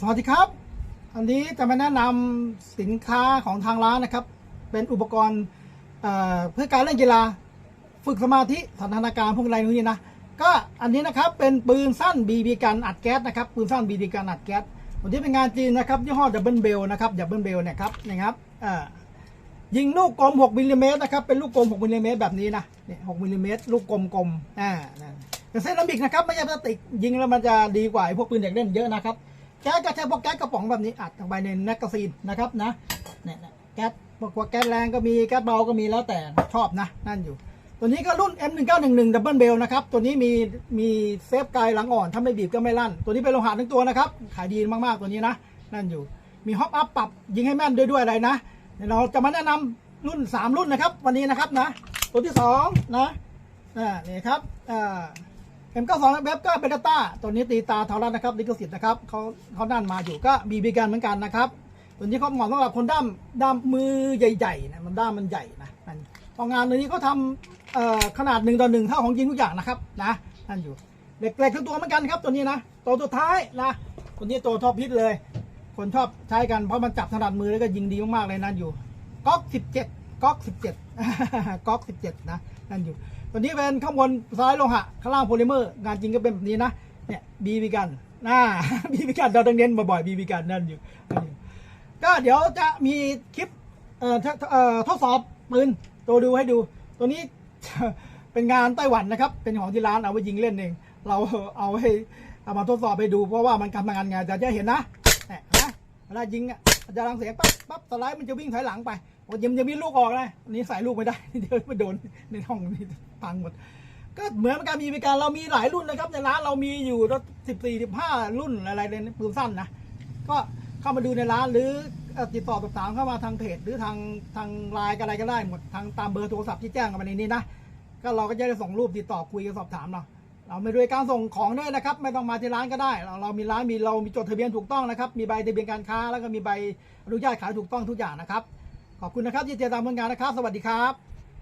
สวัสดีครับ อันนี้จะมาแนะนำสินค้าของทางร้านนะครับ เป็นอุปกรณ์เพื่อการเล่นกีฬา ฝึกสมาธิสันทนาการพวกอะไรนู้นนี่นะ ก็อันนี้นะครับเป็นปืนสั้นบีบีกันอัดแก๊สนะครับ ปืนสั้นบีบีกันอัดแก๊สตัวนี้เป็นงานจีนนะครับยี่ห้อดับเบิลเบลนะครับดับเบิลเบลเนี่ยครับนะครับยิงลูกกลม 6มิลลิเมตรนะครับ เป็นลูกกลม 6มิลลิเมตรแบบนี้นะเนี่ย6มิลลิเมตรลูกกลมๆอ่านะเป็นเซรามิกนะครับ ไม่ใช่พลาสติกยิงแล้วมันจะดีกว่าไอ้พวกปืนเด็กเล่นเยอะนะครับ แก๊สก็ใช้พวกแก๊สกระป๋องแบบนี้อัดลงไปในแมกกาซีนนะครับนะเนี่ยแก๊สพวกแก๊สแรงก็มีแก๊สเบาก็มีแล้วแต่ชอบนะนั่นอยู่ ตัวนี้ก็รุ่น M1911 Double Bell นะครับ ตัวนี้มีมีเซฟไกลหลังอ่อน ถ้าไม่บีบก็ไม่ลั่น ตัวนี้เป็นโลหะทั้งตัวนะครับ ขายดีมากๆตัวนี้นะ นั่นอยู่ มีฮอปอัพปรับยิงให้แม่นด้วยด้วยอะไรนะเราจะมาแนะนำรุ่น 3 รุ่นนะครับ วันนี้นะครับนะ ตัวที่2นะอ่านี่ครับอ่า M92 เว็บก็เป็นดัตต้าตัวนี้ตีตาเทารัดนะครับลิขสิทธิ์นะครับเขาเขานั่นมาอยู่ก็บีบีกันเหมือนกันนะครับตัวนี้เขาเหมาะสำหรับคนด้ามด้ามมือใหญ่ๆนะมันด้ามมันใหญ่นะนั่นพองานตัวนี้เขาทำขนาดหนึ่งต่อหนึ่งเท่าของจริงทุกอย่างนะครับนะนั่นอยู่เหล็กเหล็กทั้งตัวเหมือนกันครับตัวนี้นะตัวสุดท้ายนะตัวนี้ตัวท็อปพิทเลย คนชอบใช้กันเพราะมันจับถนัดมือแล้วก็ยิงดีมากๆเลยนั่นอยู่ก๊อกสิบเจ็ดก๊อกสิบเจ็ดก๊อกสิบเจ็ดนะนั่นอยู่ ตัวนี้เป็นข้างบนซ้ายโลหะข้างล่างโพลิเมอร์งานจริงก็เป็นแบบนี้นะเนี่ยบีบีกันนะบีบีกันเราต้องเน้นบ่อยๆบีบีกันนั่นอยู่ก็เดี๋ยวจะมีคลิปเอ่อทดสอบปืนตัวดูให้ดู ตัวนี้เป็นงานไต้หวันนะครับ เป็นของที่ร้านเอาไว้ยิงเล่นเอง เราเอาให้เอามาทดสอบไปดูเพราะว่ามันทำงานไงแต่จะเห็นนะเนี่ยนะเวลายิงอะจะรังเสียงปั๊บปั๊บสไลด์มันจะวิ่งถอยหลังไป โอ้ยยังมีลูกออกเลยอันนี้ใส่ลูกไม่ได้ เดี๋ยวไปโดนในห้องนี่พังหมด ก็เหมือนการมีบริการเรามีหลายรุ่นนะครับ ในร้านเรามีอยู่รถสิบสี่สิบห้ารุ่นอะไรในปืนสั้นนะ ก็เข้ามาดูในร้านหรือเอ่อติดต่อสอบถามเข้ามาทางเพจหรือทางทางไลน์อะไรก็ได้หมดทางตามเบอร์โทรศัพท์ที่แจ้งกันมาในนี้นะก็เราก็จะได้ส่งรูปติดต่อคุยกันสอบถามเราเราไม่ด้วยการส่งของด้วยนะครับ ไม่ต้องมาที่ร้านก็ได้ เราเรามีร้านมีเรามีจดทะเบียนถูกต้องนะครับ มีใบทะเบียนการค้า แล้วก็มีใบอนุญาตขายถูกต้องทุกอย่างนะครับ ขอบคุณนะครับที่ติดตามผลงานนะครับ สวัสดีครับ